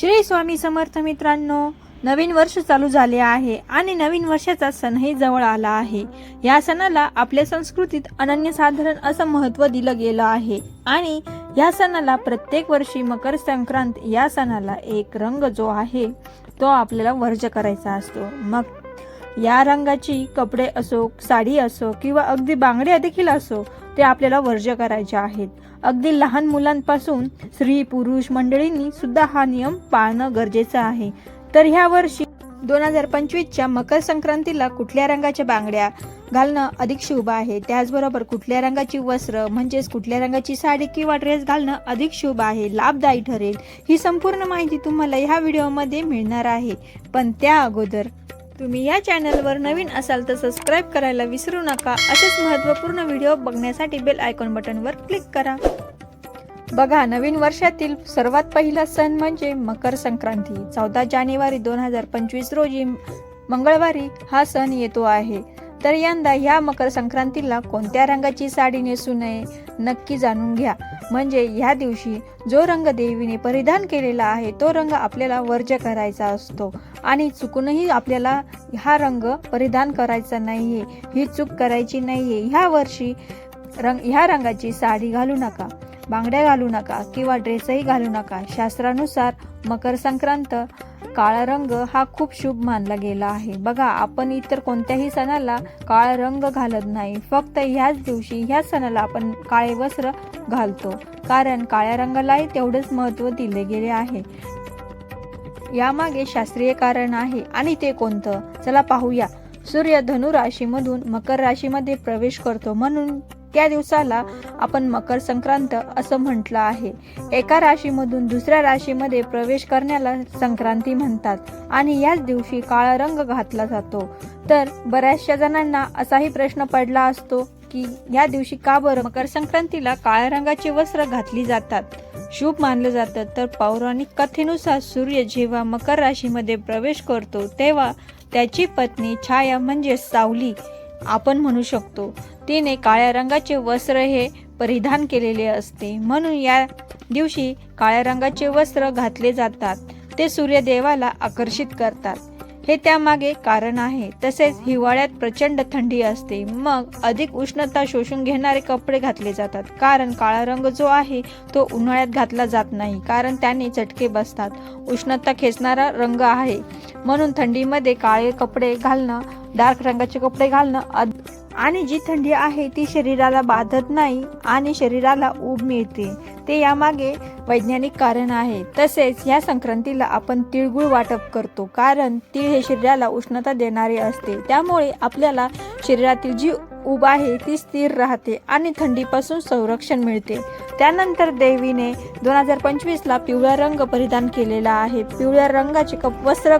श्री स्वामी समर्थ मित्रांनो नवीन वर्ष चालू झाले आहे आणि नवीन वर्षाचा सणही जवळ आला आहे. या सणाला आपल्या संस्कृतीत अनन्यसाधारण असं महत्त्व दिलं गेलं आहे. आणि या सणाला प्रत्येक वर्षी मकर संक्रांत या सणाला एक रंग जो आहे तो आपल्याला वर्ज करायचा असतो. मग या रंगाची कपडे असो साडी असो किंवा अगदी बांगड्या देखील असो ते आपल्याला वर्ज करायचे आहेत. अगदी लहान मुलांपासून स्त्री पुरुष मंडळींनी सुद्धा हा नियम पाळणं गरजेचं आहे. तर ह्या वर्षी दोन हजार पंचवीसच्या मकर संक्रांतीला कुठल्या रंगाच्या बांगड्या घालणं अधिक शुभ आहे? त्याचबरोबर कुठल्या रंगाची वस्त्र म्हणजेच कुठल्या रंगाची साडी किंवा ड्रेस घालणं अधिक शुभ आहे लाभदायी ठरेल? ही संपूर्ण माहिती तुम्हाला ह्या व्हिडिओमध्ये मिळणार आहे. पण त्या अगोदर तुम्ही या चॅनलवर नवीन असाल तर सबस्क्राईब करायला विसरू नका. असेच महत्त्वपूर्ण व्हिडिओ बघण्यासाठी बेल आयकॉन बटनवर क्लिक करा. बघा नवीन वर्षातील सर्वात पहिला सण म्हणजे मकर संक्रांती. चौदा जानेवारी दोन हजार पंचवीस रोजी मंगळवारी हा सण येतो आहे. तर यंदा ह्या मकर संक्रांतीला कोणत्या रंगाची साडी नेसू नये नक्की जाणून घ्या. म्हणजे ह्या दिवशी जो रंग देवीने परिधान केलेला आहे तो रंग आपल्याला वर्ज करायचा असतो. आणि चुकूनही आपल्याला हा रंग परिधान करायचा नाही आहे ही चूक करायची नाही आहे ह्या वर्षी रंग ह्या रंगाची साडी घालू नका बांगड्या घालू नका किंवा ड्रेसही घालू नका. शास्त्रानुसार मकर संक्रांत काळा रंग हा खूप शुभ मानला गेला आहे. बघा आपण इतर कोणत्याही सणाला काळा रंग घालत नाही. फक्त ह्याच दिवशी ह्या सणाला आपण काळे वस्त्र घालतो. कारण काळ्या रंगालाही तेवढेच महत्त्व दिले गेले आहे. यामागे शास्त्रीय कारण आहे. आणि ते कोणतं? चला पाहूया. सूर्य धनु राशीमधून मकर राशीमध्ये प्रवेश करतो. म्हणून त्या दिवसाला आपण मकर संक्रांत असं म्हटलं आहे. एका राशीमधून दुसऱ्या राशीमध्ये प्रवेश करण्याला संक्रांती म्हणतात आणि याच दिवशी काळा रंग घातला जातो. तर बऱ्याचशा जणांना असाही प्रश्न पडला असतो की या दिवशी का बरं मकर संक्रांतीला काळ्या रंगाची वस्त्र घातली जातात? शुभ मानलं जातं. तर पौराणिक कथेनुसार सूर्य जेव्हा मकर राशीमध्ये प्रवेश करतो तेव्हा त्याची पत्नी छाया म्हणजे सावली आपण म्हणू शकतो. तिने काळ्या रंगाचे वस्त्र हे परिधान केलेले असते. म्हणून या दिवशी काळ्या रंगाचे वस्त्र घातले जातात. ते सूर्यदेवाला आकर्षित करतात. हे त्यामागे कारण आहे. तसेच हिवाळ्यात प्रचंड थंडी असते. मग अधिक उष्णता शोषून घेणारे कपडे घातले जातात. कारण काळा रंग जो आहे तो उन्हाळ्यात घातला जात नाही. कारण त्याने चटके बसतात. उष्णता खेचणारा रंग आहे. म्हणून थंडीमध्ये काळे कपडे घालणं डार्क रंगाचे कपडे घालणं अद- आणि जी थंडी आहे ती शरीराला बाधत नाही आणि शरीराला ऊब मिळते. ते यामागे वैज्ञानिक कारण आहे. तसेच या संक्रांतीला आपण तिळगुळ वाटप करतो कारण तीळ हे शरीराला उष्णता देणारे असते. त्यामुळे आपल्याला शरीरातील जी उभा आहे ती स्थिर राहते आणि थंडीपासून संरक्षण मिळते. त्यानंतर देवीने दोन हजार पंचवीसला पिवळा रंग परिधान केलेला आहे. पिवळ्या रंगाचे कप वस्त्र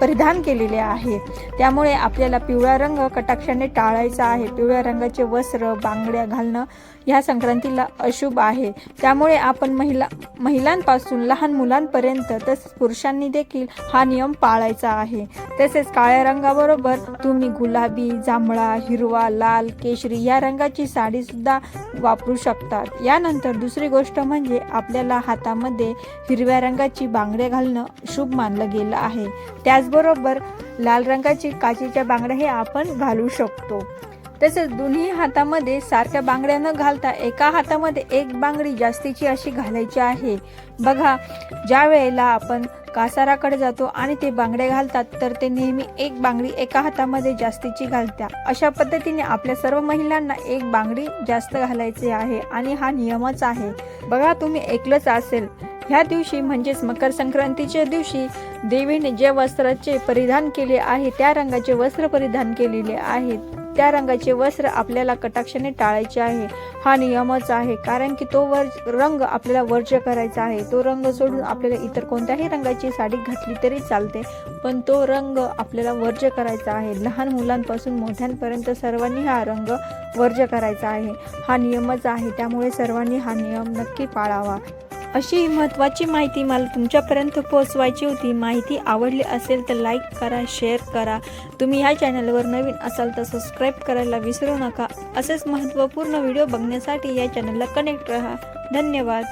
परिधान केलेले आहे. त्यामुळे आपल्याला पिवळा रंग कटाक्षाने टाळायचा आहे. पिवळ्या रंगाचे वस्त्र बांगड्या घालणं ह्या संक्रांतीला अशुभ आहे. त्यामुळे आपण महिला महिलांपासून लहान मुलांपर्यंत तसेच पुरुषांनी देखील हा नियम पाळायचा आहे. तसेच काळ्या रंगाबरोबर तुम्ही गुलाबी जांभळा हिरवा लाल केशरी या रंगाची साडी सुद्धा वापरू शकतात. यानंतर दुसरी गोष्ट म्हणजे आपल्याला हातामध्ये हिरव्या रंगाची बांगड्या घालणं शुभ मानलं गेलं आहे. त्याचबरोबर लाल रंगाची काचेच्या बांगड्या हे आपण घालू शकतो. तसेच दोन्ही हातामध्ये सारख्या बांगड्या न घालता एका हातामध्ये एक बांगडी जास्तीची अशी घालायची आहे. बघा ज्या वेळेला आपण कासाराकडे जातो आणि ते बांगड्या घालतात तर ते नेहमी एक बांगडी एका हातामध्ये जास्तीची घालत्या. अशा पद्धतीने आपल्या सर्व महिलांना एक बांगडी जास्त घालायची आहे आणि हा नियमच आहे. बघा तुम्ही ऐकलंच असेल. ह्या दिवशी म्हणजेच मकर संक्रांतीच्या दिवशी देवीने जे वस्त्राचे परिधान केले आहे त्या रंगाचे वस्त्र परिधान केलेले आहेत. त्या रंगाचे वस्त्र आपल्याला कटाक्षाने टाळायचे आहे. हा नियमच आहे. कारण की तो वर रंग आपल्याला वर्ज करायचा आहे. तो रंग सोडून आपल्याला इतर कोणत्याही रंगाची साडी घातली तरी चालते. पण तो रंग आपल्याला वर्ज करायचा आहे. लहान मुलांपासून मोठ्यांपर्यंत सर्वांनी हा रंग वर्ज करायचा आहे. हा नियमच आहे. त्यामुळे सर्वांनी हा नियम नक्की पाळावा. अशी महत्त्वाची माहिती मला तुमच्यापर्यंत पोहोचवायची होती. माहिती आवडली असेल तर लाईक करा शेअर करा. तुम्ही ह्या चॅनलवर नवीन असाल तर सबस्क्राईब करायला विसरू नका. असेच महत्त्वपूर्ण व्हिडिओ बघण्यासाठी या चॅनलला कनेक्ट रहा. धन्यवाद.